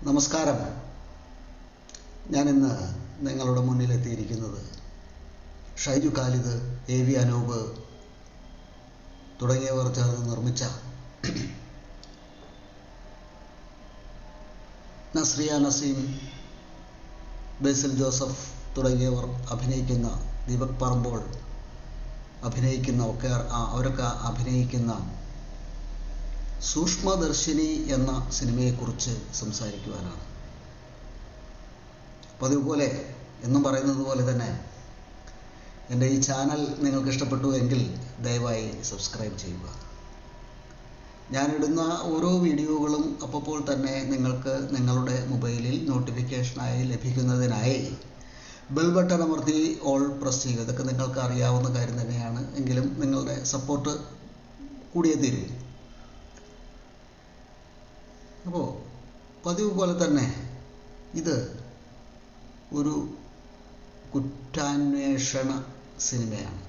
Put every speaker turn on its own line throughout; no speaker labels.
നമസ്കാരം. ഞാനിന്ന് നിങ്ങളുടെ മുന്നിലെത്തിയിരിക്കുന്നത് ഷൈജു ഖാലിദ് എ വി അനൂപ് തുടങ്ങിയവർ ചേർന്ന് നിർമ്മിച്ച നസ്രിയ നസീം ബേസിൽ ജോസഫ് തുടങ്ങിയവർ അഭിനയിക്കുന്ന ദീപക് പറമ്പോൾ അഭിനയിക്കുന്ന ഒക്കെ അവരൊക്കെ അഭിനയിക്കുന്ന സൂക്ഷ്മദർശിനി എന്ന സിനിമയെക്കുറിച്ച് സംസാരിക്കുവാനാണ്. പതിവ് പോലെ എന്നും പറയുന്നത് പോലെ തന്നെ എന്റെ ഈ ചാനൽ നിങ്ങൾക്ക് ഇഷ്ടപ്പെട്ടു എങ്കിൽ ദയവായി സബ്സ്ക്രൈബ് ചെയ്യുക. ഞാനിടുന്ന ഓരോ വീഡിയോകളും അപ്പോൾ തന്നെ നിങ്ങൾക്ക് നിങ്ങളുടെ മൊബൈലിൽ നോട്ടിഫിക്കേഷനായി ലഭിക്കുന്നതിനായി ബെൽ ബട്ടൺ അമർത്തി ഓൾ പ്രസ് ചെയ്യുക. ഇതൊക്കെ നിങ്ങൾക്ക് അറിയാവുന്ന കാര്യം തന്നെയാണ്. എങ്കിലും നിങ്ങളുടെ സപ്പോർട്ട് കൂടിയേ തീരൂ. അപ്പോൾ പതിവ് പോലെ തന്നെ ഇത് ഒരു കുറ്റാന്വേഷണ സിനിമയാണ്.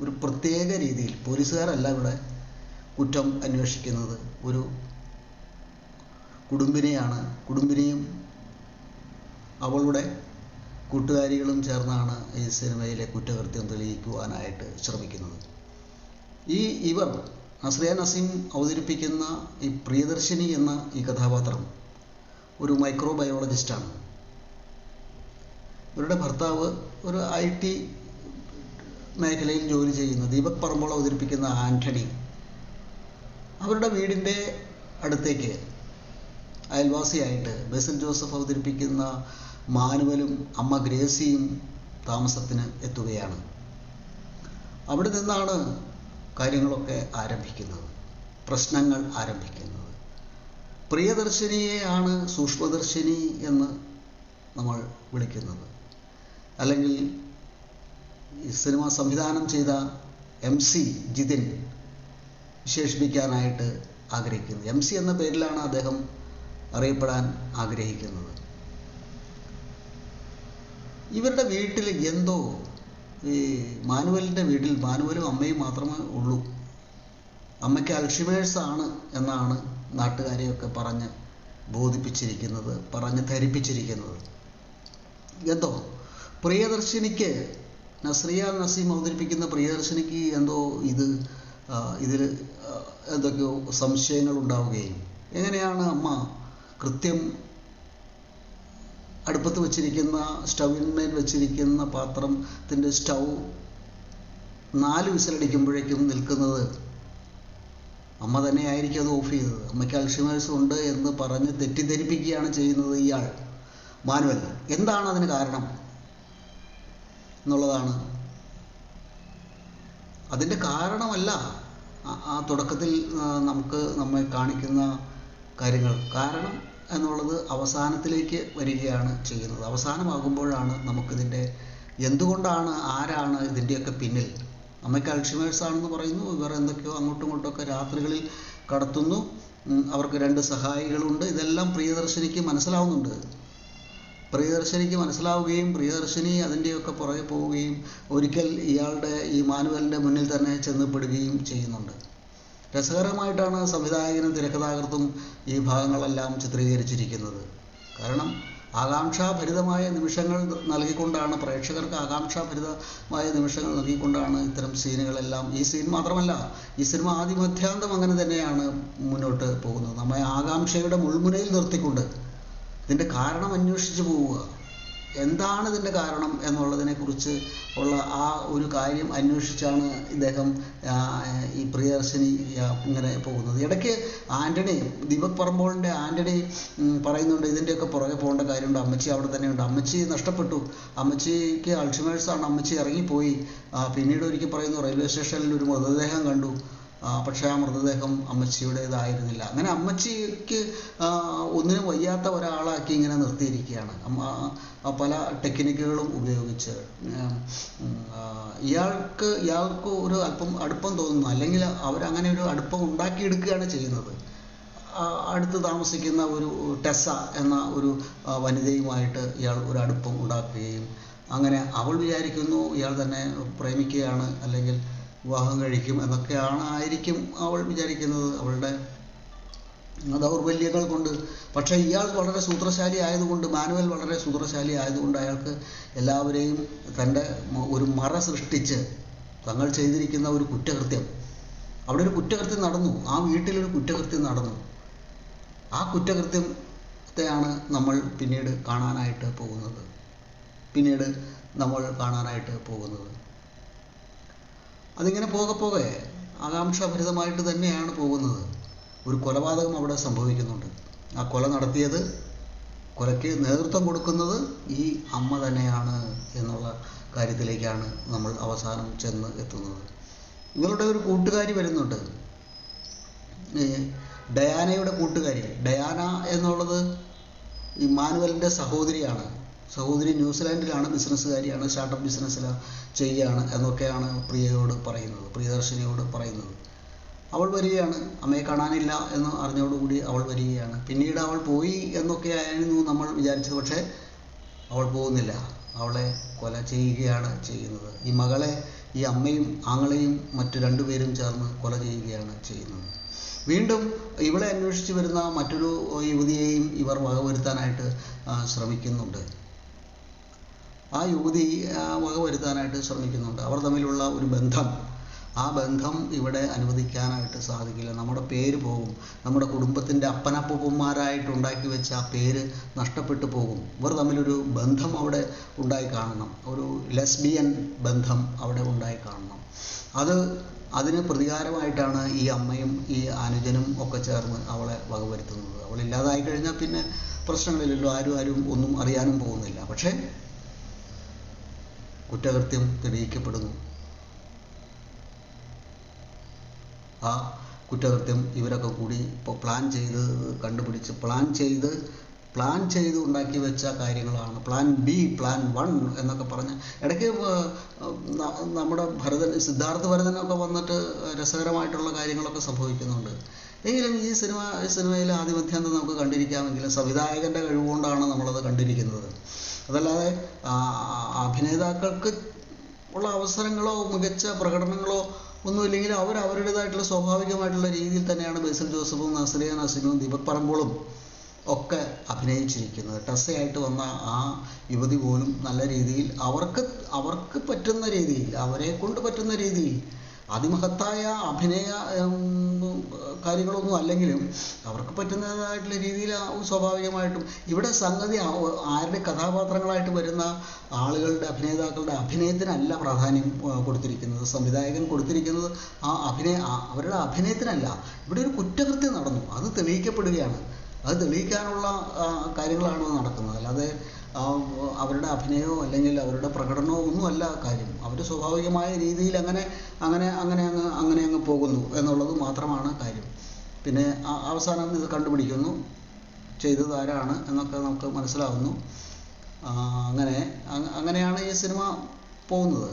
ഒരു പ്രത്യേക രീതിയിൽ പോലീസുകാരല്ല ഇവിടെ കുറ്റം അന്വേഷിക്കുന്നത്. ഒരു കുടുംബിനെയാണ്. കുടുംബിനെയും അവളുടെ കൂട്ടുകാരികളും ചേർന്നാണ് ഈ സിനിമയിലെ കുറ്റകൃത്യം തെളിയിക്കുവാനായിട്ട് ശ്രമിക്കുന്നത്. ഈ ഇവർ നസ്രിയ നസീം അവതരിപ്പിക്കുന്ന ഈ പ്രിയദർശിനി എന്ന ഈ കഥാപാത്രം ഒരു മൈക്രോബയോളജിസ്റ്റാണ്. ഇവരുടെ ഭർത്താവ് ഒരു ഐ ടി മേഖലയിൽ ജോലി ചെയ്യുന്ന. ദീപക് പറമ്പോൾ അവതരിപ്പിക്കുന്ന ആന്റണി അവരുടെ വീടിന്റെ അടുത്തേക്ക് അയൽവാസിയായിട്ട് ബേസിൽ ജോസഫ് അവതരിപ്പിക്കുന്ന മാനുവലും അമ്മ ഗ്രേസിയും താമസത്തിന് എത്തുകയാണ്. അവിടെ നിന്നാണ് കാര്യങ്ങളൊക്കെ ആരംഭിക്കുന്നത് പ്രശ്നങ്ങൾ ആരംഭിക്കുന്നത്. പ്രിയദർശിനിയെയാണ് സൂക്ഷ്മദർശിനി എന്ന് നമ്മൾ വിളിക്കുന്നത്. അല്ലെങ്കിൽ ഈ സിനിമ സംവിധാനം ചെയ്ത എം സി ജിതിൻ വിശേഷിപ്പിക്കാനായിട്ട് ആഗ്രഹിക്കുന്നത് എം സി എന്ന പേരിലാണ് അദ്ദേഹം അറിയപ്പെടാൻ ആഗ്രഹിക്കുന്നത്. ഇവരുടെ വീട്ടിൽ എന്തോ ഈ മാനുവലിന്റെ വീട്ടിൽ മാനുവലും അമ്മയും മാത്രമേ ഉള്ളൂ. അമ്മയ്ക്ക് അൽഷിമേഴ്സ് ആണ് എന്നാണ് നാട്ടുകാരെയൊക്കെ പറഞ്ഞ് ബോധിപ്പിച്ചിരിക്കുന്നത് പറഞ്ഞ് ധരിപ്പിച്ചിരിക്കുന്നത്. എന്തോ? പ്രിയദർശിനിക്ക് നസ്രിയ നസീം അവതരിപ്പിക്കുന്ന പ്രിയദർശിനിക്ക് എന്തോ ഇത് ഇതിൽ എന്തൊക്കെയോ സംശയങ്ങൾ ഉണ്ടാവുകയും എങ്ങനെയാണ് അമ്മ കൃത്യം അടുപ്പത്ത് വെച്ചിരിക്കുന്ന സ്റ്റൗവിന്മേൽ വെച്ചിരിക്കുന്ന പാത്രത്തിന്റെ സ്റ്റൗ നാല് വിസിലടിക്കുമ്പോഴേക്കും നിൽക്കുന്നത് അമ്മ തന്നെ ആയിരിക്കും അത് ഓഫ് ചെയ്തത്. അമ്മയ്ക്ക് അൽഷിമേഴ്സ് ഉണ്ട് എന്ന് പറഞ്ഞ് തെറ്റിദ്ധരിപ്പിക്കുകയാണ് ചെയ്യുന്നത് ഇയാൾ. മാനുവൽ എന്താണ് അതിന് കാരണം എന്നുള്ളതാണ്. അതിന്റെ കാരണമല്ല ആ- തുടക്കത്തിൽ നമുക്ക് നമ്മെ കാണിക്കുന്ന കാര്യങ്ങൾ. കാരണം എന്നുള്ളത് അവസാനത്തിലേക്ക് വരികയാണ് ചെയ്യുന്നത്. അവസാനമാകുമ്പോഴാണ് നമുക്കിതിന്റെ എന്തുകൊണ്ടാണ് ആരാണ് ഇതിന്റെയൊക്കെ പിന്നിൽ? അമ്മയ്ക്ക് അൾഷിമേഴ്സ് ആണെന്ന് പറയുന്നു ഇവർ എന്തൊക്കെയോ അങ്ങോട്ടും ഇങ്ങോട്ടൊക്കെ രാത്രികളിൽ കടത്തുന്നു. അവർക്ക് രണ്ട് സഹായികളുണ്ട്. ഇതെല്ലാം പ്രിയദർശിനിക്ക് മനസ്സിലാവുന്നുണ്ട്. പ്രിയദർശിനിക്ക് മനസ്സിലാവുകയും പ്രിയദർശിനി അതിന്റെയൊക്കെ പുറകെ പോവുകയും ഒരിക്കൽ ഇയാളുടെ ഈ മാനുവലിന്റെ മുന്നിൽ തന്നെ ചെന്നപ്പെടുകയും ചെയ്യുന്നുണ്ട്. രസകരമായിട്ടാണ് സംവിധായകനും തിരക്കഥാകൃത്തും ഈ ഭാഗങ്ങളെല്ലാം ചിത്രീകരിച്ചിരിക്കുന്നത്. കാരണം ആകാംക്ഷാഭരിതമായ നിമിഷങ്ങൾ നൽകിക്കൊണ്ടാണ് പ്രേക്ഷകർക്ക് ആകാംക്ഷാഭരിതമായ നിമിഷങ്ങൾ നൽകിക്കൊണ്ടാണ് ഇത്തരം സീനുകളെല്ലാം. ഈ സീൻ മാത്രമല്ല ഈ സിനിമ ആദ്യമധ്യാന്തം അങ്ങനെ തന്നെയാണ് മുന്നോട്ട് പോകുന്നത്. നമ്മെ ആകാംക്ഷയുടെ മുൾമുനയിൽ നിർത്തിക്കൊണ്ട് ഇതിന്റെ കാരണം അന്വേഷിച്ച് പോവുക. എന്താണ് ഇതിന്റെ കാരണം എന്നുള്ളതിനെ കുറിച്ച് ഉള്ള ആ ഒരു കാര്യം അന്വേഷിച്ചാണ് ഇദ്ദേഹം ഈ പ്രിയദർശിനി ഇങ്ങനെ പോകുന്നത്. ഇടയ്ക്ക് ആന്റണി ദീപക് പറമ്പോളിന്റെ ആന്റണി പറയുന്നുണ്ട് ഇതിന്റെയൊക്കെ പുറകെ പോകേണ്ട കാര്യമുണ്ട്. അമ്മച്ചി അവിടെ തന്നെയുണ്ട്. അമ്മച്ചി നഷ്ടപ്പെട്ടു. അമ്മച്ചിക്ക് അൾഷിമേഴ്സാണ് അമ്മച്ചി ഇറങ്ങിപ്പോയി. പിന്നീട് ഒരിക്കൽ പറയുന്നു റെയിൽവേ സ്റ്റേഷനിൽ ഒരു മൃതദേഹം കണ്ടു. പക്ഷേ ആ മൃതദേഹം അമ്മച്ചിയുടേതായിരുന്നില്ല. അങ്ങനെ അമ്മച്ചിക്ക് ഒന്നിനും വയ്യാത്ത ഒരാളാക്കി ഇങ്ങനെ നിർത്തിയിരിക്കുകയാണ്. പല ടെക്നിക്കുകളും ഉപയോഗിച്ച്. ഇയാൾക്ക് ഇയാൾക്ക് ഒരു അല്പം അടുപ്പം തോന്നുന്നു. അല്ലെങ്കിൽ അവരങ്ങനെ ഒരു അടുപ്പം ഉണ്ടാക്കിയെടുക്കുകയാണ് ചെയ്യുന്നത്. അടുത്ത് താമസിക്കുന്ന ഒരു ടെസ എന്ന ഒരു വനിതയുമായിട്ട് ഇയാൾ ഒരു അടുപ്പം ഉണ്ടാക്കുകയും അങ്ങനെ അവൾ വിചാരിക്കുന്നു ഇയാൾ തന്നെ പ്രേമിക്കുകയാണ്. അല്ലെങ്കിൽ വിവാഹം കഴിക്കും എന്നൊക്കെയാണ് ആയിരിക്കും അവൾ വിചാരിക്കുന്നത്. അവളുടെ ദൗർബല്യങ്ങൾ കൊണ്ട്. പക്ഷേ ഇയാൾ വളരെ സൂത്രശാലി ആയതുകൊണ്ട് മാനുവൽ വളരെ സൂത്രശാലി ആയതുകൊണ്ട് അയാൾക്ക് എല്ലാവരെയും തന്റെ ഒരു മറ സൃഷ്ടിച്ച് തങ്ങൾ ചെയ്തിരിക്കുന്ന ഒരു കുറ്റകൃത്യം. അവിടെ ഒരു കുറ്റകൃത്യം നടന്നു. ആ വീട്ടിലൊരു കുറ്റകൃത്യം നടന്നു. ആ കുറ്റകൃത്യത്തെയാണ് നമ്മൾ പിന്നീട് കാണാനായിട്ട് പോകുന്നത്. പിന്നീട് നമ്മൾ കാണാനായിട്ട് പോകുന്നത്. അതിങ്ങനെ പോകെ പോകെ ആകാംക്ഷാഭരിതമായിട്ട് തന്നെയാണ് പോകുന്നത്. ഒരു കൊലപാതകം അവിടെ സംഭവിക്കുന്നുണ്ട്. ആ കൊല നടത്തിയത് കൊലയ്ക്ക് നേതൃത്വം കൊടുക്കുന്നത് ഈ അമ്മ തന്നെയാണ് എന്നുള്ള കാര്യത്തിലേക്കാണ് നമ്മൾ അവസാനം ചെന്ന് എത്തുന്നത്. ഇവരുടെ ഒരു കൂട്ടുകാരി വരുന്നുണ്ട്. ഡയാനയുടെ കൂട്ടുകാരി. ഡയാന എന്നുള്ളത് ഈ മാനുവലിന്റെ സഹോദരിയാണ്. സഹോദരി ന്യൂസിലാൻഡിലാണ് ബിസിനസ്സുകാരിയാണ് സ്റ്റാർട്ടപ്പ് ബിസിനസ്സിൽ ചെയ്യുകയാണ് എന്നൊക്കെയാണ് പ്രിയയോട് പറയുന്നത് പ്രിയദർശിനിയോട് പറയുന്നത്. അവൾ വരികയാണ് അമ്മയെ കാണാനില്ല എന്ന് അറിഞ്ഞോടുകൂടി അവൾ വരികയാണ്. പിന്നീട് അവൾ പോയി എന്നൊക്കെ ആയിരുന്നു നമ്മൾ വിചാരിച്ചത് പക്ഷേ അവൾ പോകുന്നില്ല. അവളെ കൊല ചെയ്യുകയാണ് ചെയ്യുന്നത്. ഈ മകളെ ഈ അമ്മയും ആങ്ങളെയും മറ്റു രണ്ടുപേരും ചേർന്ന് കൊല ചെയ്യുകയാണ് ചെയ്യുന്നത്. വീണ്ടും ഇവളെ അന്വേഷിച്ച് വരുന്ന മറ്റൊരു യുവതിയെയും ഇവർ വകവരുത്താനായിട്ട് ശ്രമിക്കുന്നുണ്ട്. ആ യുവതി വക വകവരുത്താനായിട്ട് ശ്രമിക്കുന്നുണ്ട്. അവർ തമ്മിലുള്ള ഒരു ബന്ധം ആ ബന്ധം ഇവിടെ അനുവദിക്കാനായിട്ട് സാധിക്കില്ല. നമ്മുടെ പേര് പോകും. നമ്മുടെ കുടുംബത്തിന്റെ അപ്പനപ്പൂപ്പന്മാരായിട്ട് ഉണ്ടാക്കി വെച്ച ആ പേര് നഷ്ടപ്പെട്ടു പോകും. ഇവർ തമ്മിലൊരു ബന്ധം അവിടെ ഉണ്ടായി കാണണം. ഒരു ലെസ്ബിയൻ ബന്ധം അവിടെ ഉണ്ടായി കാണണം. അത് അതിന് പ്രതികാരമായിട്ടാണ് ഈ അമ്മയും ഈ അനുജനും ഒക്കെ ചേർന്ന് അവളെ വകവരുത്തുന്നത് അവൾ ഇല്ലാതായി കഴിഞ്ഞാൽ പിന്നെ പ്രശ്നങ്ങളില്ലല്ലോ. ആരും ആരും ഒന്നും അറിയാനും പോകുന്നില്ല. പക്ഷേ കുറ്റകൃത്യം തെളിയിക്കപ്പെടുന്നു. ആ കുറ്റകൃത്യം ഇവരൊക്കെ കൂടി ഇപ്പോൾ പ്ലാൻ ചെയ്ത് കണ്ടുപിടിച്ച് പ്ലാൻ ചെയ്ത് പ്ലാൻ ചെയ്ത് ഉണ്ടാക്കി വെച്ച കാര്യങ്ങളാണ്. പ്ലാൻ ബി പ്ലാൻ വൺ എന്നൊക്കെ പറഞ്ഞ് ഇടയ്ക്ക് നമ്മുടെ ഭരതൻ സിദ്ധാർത്ഥ ഭരതനൊക്കെ വന്നിട്ട് രസകരമായിട്ടുള്ള കാര്യങ്ങളൊക്കെ സംഭവിക്കുന്നുണ്ട്. എങ്കിലും ഈ സിനിമ സിനിമയിൽ ആധിപത്യം നമുക്ക് കണ്ടിരിക്കാമെങ്കിലും സംവിധായകന്റെ കഴിവുകൊണ്ടാണ് നമ്മളത് കണ്ടിരിക്കുന്നത്. അതല്ലാതെ അഭിനേതാക്കൾക്ക് ഉള്ള അവസരങ്ങളോ മികച്ച പ്രകടനങ്ങളോ ഒന്നും ഇല്ലെങ്കിൽ അവർ അവരുടേതായിട്ടുള്ള സ്വാഭാവികമായിട്ടുള്ള രീതിയിൽ തന്നെയാണ് ബേസിൽ ജോസഫും നസ്രിയ നസീമും ദീപക് പറമ്പോളും ഒക്കെ അഭിനയിച്ചിരിക്കുന്നത്. ടസയായിട്ട് വന്ന ആ യുവതി പോലും നല്ല രീതിയിൽ അവർക്ക് അവർക്ക് പറ്റുന്ന രീതിയിൽ അവരെ കൊണ്ട് പറ്റുന്ന രീതിയിൽ അതിമഹത്തായ അഭിനയ കാര്യങ്ങളൊന്നും അല്ലെങ്കിലും അവർക്ക് പറ്റുന്നതായിട്ടുള്ള രീതിയിൽ സ്വാഭാവികമായിട്ടും. ഇവിടെ സംഗതി ആരുടെ കഥാപാത്രങ്ങളായിട്ട് വരുന്ന ആളുകളുടെ അഭിനേതാക്കളുടെ അഭിനയത്തിനല്ല പ്രാധാന്യം കൊടുത്തിരിക്കുന്നത്. സംവിധായകൻ കൊടുത്തിരിക്കുന്നത് ആ അഭിനയ അവരുടെ അഭിനയത്തിനല്ല. ഇവിടെ ഒരു കുറ്റകൃത്യം നടന്നു. അത് തെളിയിക്കപ്പെടുകയാണ്. അത് തെളിയിക്കാനുള്ള കാര്യങ്ങളാണ് നടക്കുന്നത്. അല്ലാതെ അവരുടെ അഭിനയമോ അല്ലെങ്കിൽ അവരുടെ പ്രകടനമോ ഒന്നുമല്ല കാര്യം. അവർ സ്വാഭാവികമായ രീതിയിൽ അങ്ങനെ അങ്ങനെ അങ്ങനെ അങ്ങ് അങ്ങനെ അങ്ങ് പോകുന്നു എന്നുള്ളത് മാത്രമാണ് കാര്യം. പിന്നെ അവസാനം ഇത് കണ്ടുപിടിക്കുന്നു. ചെയ്തത് ആരാണ് എന്നൊക്കെ നമുക്ക് മനസ്സിലാവുന്നു. ആ, അങ്ങനെ അങ്ങനെയാണ് ഈ സിനിമ പോകുന്നത്.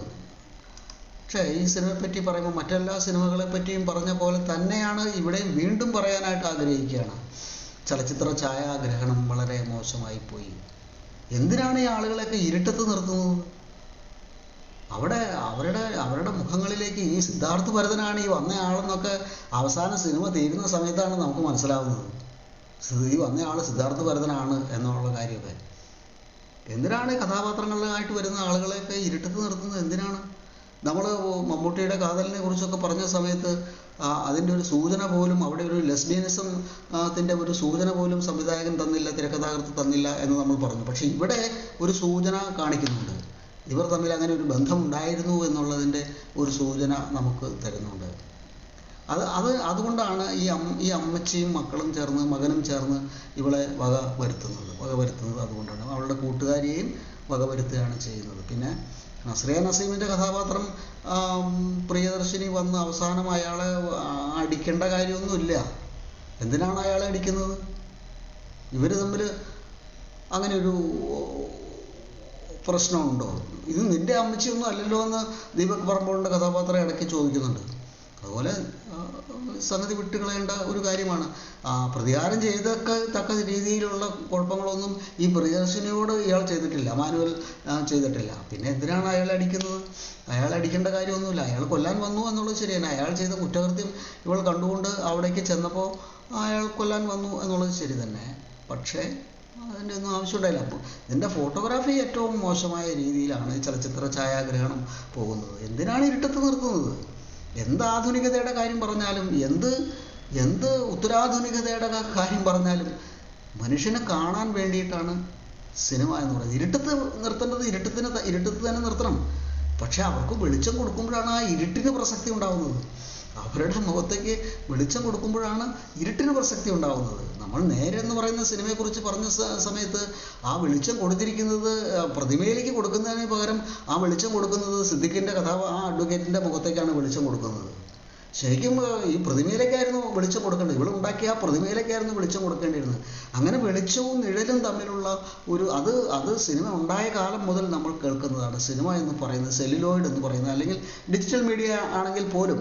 പക്ഷേ ഈ സിനിമയെ പറ്റി പറയുമ്പോൾ മറ്റെല്ലാ സിനിമകളെ പറ്റിയും പറഞ്ഞ പോലെ തന്നെയാണ് ഇവിടെയും വീണ്ടും പറയാനായിട്ട് ആഗ്രഹിക്കുകയാണ്. ചലച്ചിത്ര ഛായാഗ്രഹണം വളരെ മോശമായി പോയി എന്തിനാണ് ഈ ആളുകളെയൊക്കെ ഇരുട്ടത്ത് നിർത്തുന്നത്? അവിടെ അവരുടെ അവരുടെ മുഖങ്ങളിലേക്ക് ഈ സിദ്ധാർത്ഥ ഭരതനാണ് ഈ വന്ന ആളെന്നൊക്കെ അവസാന സിനിമ തീരുന്ന സമയത്താണ് നമുക്ക് മനസ്സിലാവുന്നത്. ഈ വന്ന ആൾ സിദ്ധാർത്ഥ ഭരതനാണ് എന്നുള്ള കാര്യമൊക്കെ. എന്തിനാണ് കഥാപാത്രങ്ങളിലായിട്ട് വരുന്ന ആളുകളെയൊക്കെ ഇരുട്ടത്ത് നിർത്തുന്നത്? എന്തിനാണ്? നമ്മൾ മമ്മൂട്ടിയുടെ കാതലിനെ കുറിച്ചൊക്കെ പറഞ്ഞ സമയത്ത് അതിന്റെ ഒരു സൂചന പോലും അവിടെ ഒരു ലെസ്ബിയനിസം ത്തിന്റെ ഒരു സൂചന പോലും സംവിധായകൻ തന്നില്ല തിരക്കഥാകൃത്ത് തന്നില്ല എന്ന് നമ്മൾ പറഞ്ഞു. പക്ഷേ ഇവിടെ ഒരു സൂചന കാണിക്കുന്നുണ്ട്. ഇവർ തമ്മിൽ അങ്ങനെ ഒരു ബന്ധം ഉണ്ടായിരുന്നു എന്നുള്ളതിന്റെ ഒരു സൂചന നമുക്ക് തരുന്നുണ്ട്. അത് അത് അതുകൊണ്ടാണ് ഈ അമ്മ ഈ അമ്മച്ചിയും മക്കളും ചേർന്ന് മകനും ചേർന്ന് ഇവളെ വക വരുത്തുന്നത്. വക വരുത്തുന്നത് അതുകൊണ്ടാണ്. അവളുടെ കൂട്ടുകാരിയെയും വക വരുത്തുകയാണ് ചെയ്യുന്നത്. പിന്നെ നസ്രിയ നസീമിന്റെ കഥാപാത്രം പ്രിയദർശിനി വന്ന് അവസാനം അയാളെ അടിക്കേണ്ട കാര്യമൊന്നുമില്ല. എന്തിനാണ് അയാളെ അടിക്കുന്നത്? ഇവർ തമ്മിൽ അങ്ങനെ ഒരു പ്രശ്നമുണ്ടോ? ഇത് നിന്റെ അമ്മച്ചിയൊന്നും അല്ലല്ലോ എന്ന് ദീപക് പറമ്പോളിന്റെ കഥാപാത്രം ഇടയ്ക്ക് ചോദിക്കുന്നുണ്ട്. അതുപോലെ സംഗതി വിട്ടുകളയേണ്ട ഒരു കാര്യമാണ്. പ്രതികാരം ചെയ്തൊക്കെ തക്ക രീതിയിലുള്ള കുഴപ്പങ്ങളൊന്നും ഈ പ്രിയദർശിനിയോട് ഇയാൾ ചെയ്തിട്ടില്ല. മാനുവൽ ചെയ്തിട്ടില്ല. പിന്നെ എന്തിനാണ് അയാൾ അടിക്കുന്നത്? അയാൾ അടിക്കേണ്ട കാര്യമൊന്നുമില്ല. അയാൾ കൊല്ലാൻ വന്നു എന്നുള്ളത് ശരിയാണ് അയാൾ ചെയ്ത കുറ്റകൃത്യം ഇവൾ കണ്ടുകൊണ്ട് അവിടേക്ക് ചെന്നപ്പോൾ അയാൾ കൊല്ലാൻ വന്നു എന്നുള്ളത് ശരി തന്നെ. പക്ഷേ അതിന്റെ ഒന്നും ആവശ്യമുണ്ടായില്ല. അപ്പോൾ ഇതിന്റെ ഫോട്ടോഗ്രാഫി ഏറ്റവും മോശമായ രീതിയിലാണ് ഈ ചലച്ചിത്ര ഛായാഗ്രഹണം പോകുന്നത്. എന്തിനാണ് ഇരുട്ടത്ത് നിർത്തുന്നത്? എന്ത് ആധുനികതയുടെ കാര്യം പറഞ്ഞാലും എന്ത് എന്ത് ഉത്തരാധുനികതയുടെ കാര്യം പറഞ്ഞാലും മനുഷ്യനെ കാണാൻ വേണ്ടിയിട്ടാണ് സിനിമ എന്ന് പറയുന്നത്. ഇരുട്ടത്ത് നിർത്തേണ്ടത് ഇരുട്ടത്തിന് ഇരുട്ടത്ത് തന്നെ നിർത്തണം. പക്ഷെ അവർക്ക് വെളിച്ചം കൊടുക്കുമ്പോഴാണ് ആ ഇരുട്ടിന് പ്രസക്തി ഉണ്ടാവുന്നത്. അവരുടെ മുഖത്തേക്ക് വെളിച്ചം കൊടുക്കുമ്പോഴാണ് ഇരുട്ടിന് പ്രസക്തി ഉണ്ടാവുന്നത്. നമ്മൾ നേരെ എന്ന് പറയുന്ന സിനിമയെക്കുറിച്ച് പറഞ്ഞ സമയത്ത് ആ വെളിച്ചം കൊടുത്തിരിക്കുന്നത് പ്രതിമയിലേക്ക് കൊടുക്കുന്നതിന് പകരം ആ വെളിച്ചം കൊടുക്കുന്നത് സിദ്ദിഖിന്റെ കഥാ ആ അഡ്വക്കേറ്റിന്റെ മുഖത്തേക്കാണ് വെളിച്ചം കൊടുക്കുന്നത്. ശരിക്കും ഈ പ്രതിമയിലേക്കായിരുന്നു വെളിച്ചം കൊടുക്കേണ്ടത്. ഇവിടെ ഉണ്ടാക്കിയ ആ പ്രതിമയിലേക്കായിരുന്നു വെളിച്ചം കൊടുക്കേണ്ടിയിരുന്നത്. അങ്ങനെ വെളിച്ചവും നിഴലും തമ്മിലുള്ള ഒരു അത് അത് സിനിമ ഉണ്ടായ കാലം മുതൽ നമ്മൾ കേൾക്കുന്നതാണ്. സിനിമ എന്ന് പറയുന്നത് സെല്ലുലോയിഡ് എന്ന് പറയുന്നത് അല്ലെങ്കിൽ ഡിജിറ്റൽ മീഡിയ ആണെങ്കിൽ പോലും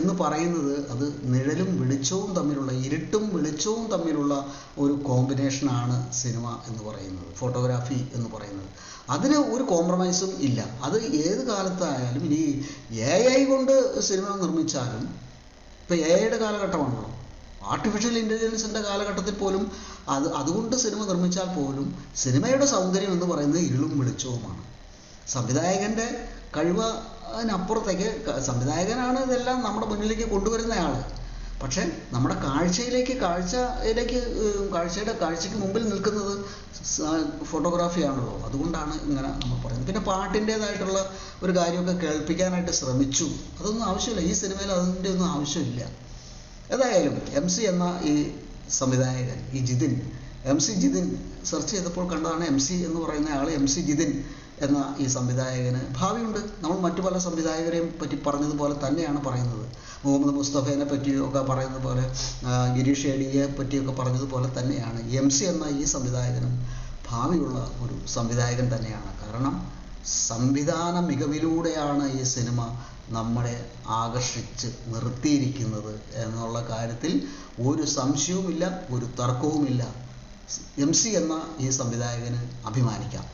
എന്ന് പറയുന്നത് അത് നിഴലും വെളിച്ചവും തമ്മിലുള്ള ഇരുട്ടും വെളിച്ചവും തമ്മിലുള്ള ഒരു കോമ്പിനേഷനാണ് സിനിമ എന്ന് പറയുന്നത്. ഫോട്ടോഗ്രാഫി എന്ന് പറയുന്നത്. അതിന് ഒരു കോംപ്രമൈസും ഇല്ല. അത് ഏത് കാലത്തായാലും ഇനി എ ഐ കൊണ്ട് സിനിമ നിർമ്മിച്ചാലും ഇപ്പോൾ എ ഐയുടെ കാലഘട്ടമാണല്ലോ. ആർട്ടിഫിഷ്യൽ ഇന്റലിജൻസിന്റെ കാലഘട്ടത്തിൽ പോലും അത് അതുകൊണ്ട് സിനിമ നിർമ്മിച്ചാൽ പോലും സിനിമയുടെ സൗന്ദര്യം എന്ന് പറയുന്നത് ഇരുളും വെളിച്ചവുമാണ്. സംവിധായകന്റെ കഴിവ് അതിനപ്പുറത്തേക്ക് സംവിധായകനാണ് ഇതെല്ലാം നമ്മുടെ മുന്നിലേക്ക് കൊണ്ടുവരുന്നയാൾ പക്ഷേ നമ്മുടെ കാഴ്ചയിലേക്ക് കാഴ്ചയിലേക്ക് കാഴ്ചയുടെ കാഴ്ചയ്ക്ക് മുമ്പിൽ നിൽക്കുന്നത് ഫോട്ടോഗ്രാഫി ആണല്ലോ. അതുകൊണ്ടാണ് ഇങ്ങനെ നമ്മൾ പറയുന്നത്. പിന്നെ പാട്ടിന്റെതായിട്ടുള്ള ഒരു കാര്യമൊക്കെ കേൾപ്പിക്കാനായിട്ട് ശ്രമിച്ചു. അതൊന്നും ആവശ്യമില്ല. ഈ സിനിമയിൽ അതിന്റെ ഒന്നും ആവശ്യമില്ല. ഏതായാലും എം സി എന്ന ഈ സംവിധായകൻ ഈ Jithin M C Jithin search ചെയ്തപ്പോൾ കണ്ടതാണ് എം സി എന്ന് പറയുന്ന ആൾ എം സി ജിതിൻ എന്ന ഈ സംവിധായകന് ഭാവിയുണ്ട്. നമ്മൾ മറ്റു പല സംവിധായകരെയും പറ്റി പറഞ്ഞതുപോലെ തന്നെയാണ് പറയുന്നത്. മുഹമ്മദ് മുസ്തഫേനെ പറ്റിയൊക്കെ പറയുന്നത് പോലെ ഗിരീഷ് ഏടിയെ പറ്റിയൊക്കെ പറഞ്ഞതുപോലെ തന്നെയാണ്. എം സി എന്ന ഈ സംവിധായകനും ഭാവിയുള്ള ഒരു സംവിധായകൻ തന്നെയാണ്. കാരണം സംവിധാന മികവിലൂടെയാണ് ഈ സിനിമ നമ്മളെ ആകർഷിച്ച് നിർത്തിയിരിക്കുന്നത് എന്നുള്ള കാര്യത്തിൽ ഒരു സംശയവുമില്ല ഒരു തർക്കവുമില്ല. എം സി എന്ന ഈ സംവിധായകന് അഭിമാനിക്കാം.